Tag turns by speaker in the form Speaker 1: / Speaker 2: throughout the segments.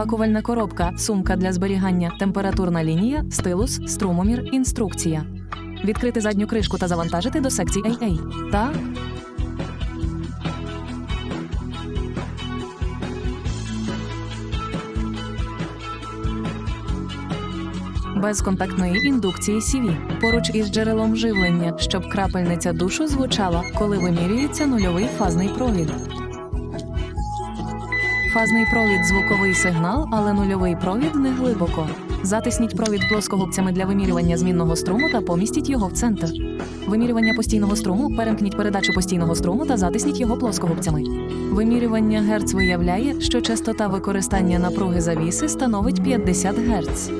Speaker 1: запакувальна коробка, сумка для зберігання, температурна лінія, стилус, струмомір, інструкція. Відкрити задню кришку та завантажити до секції AA. Та безконтактної індукції CV поруч із джерелом живлення, щоб крапельниця душу звучала, коли вимірюється нульовий фазний провід. Фазний провід звуковий сигнал, але нульовий провід не глибоко. Затисніть провід плоскогубцями для вимірювання змінного струму та помістіть його в центр. Вимірювання постійного струму перемкніть передачу постійного струму та затисніть його плоскогубцями. Вимірювання Герц виявляє, що частота використання напруги завіси становить 50 Гц.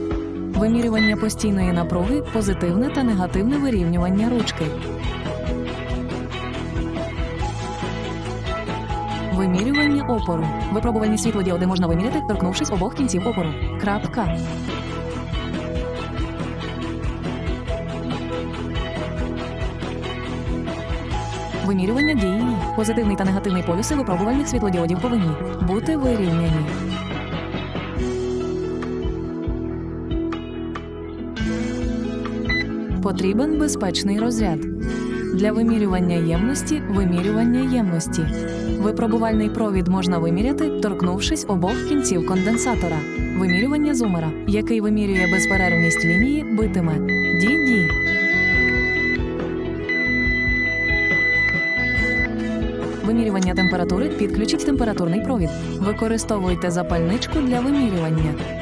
Speaker 1: Вимірювання постійної напруги позитивне та негативне вирівнювання ручки. Вимірювання опору. Випробувальні світлодіоди можна виміряти, торкнувшись обох кінців опору. Крапка. Вимірювання дії. Позитивний та негативний полюси випробувальних світлодіодів повинні бути вирівняні. Потрібен безпечний розряд. Для вимірювання ємності вимірювання ємності. Випробувальний провід можна виміряти, торкнувшись обох кінців конденсатора. Вимірювання зумера, який вимірює безперервність лінії, битиме DD. Вимірювання температури підключіть температурний провід. Використовуйте запальничку для вимірювання.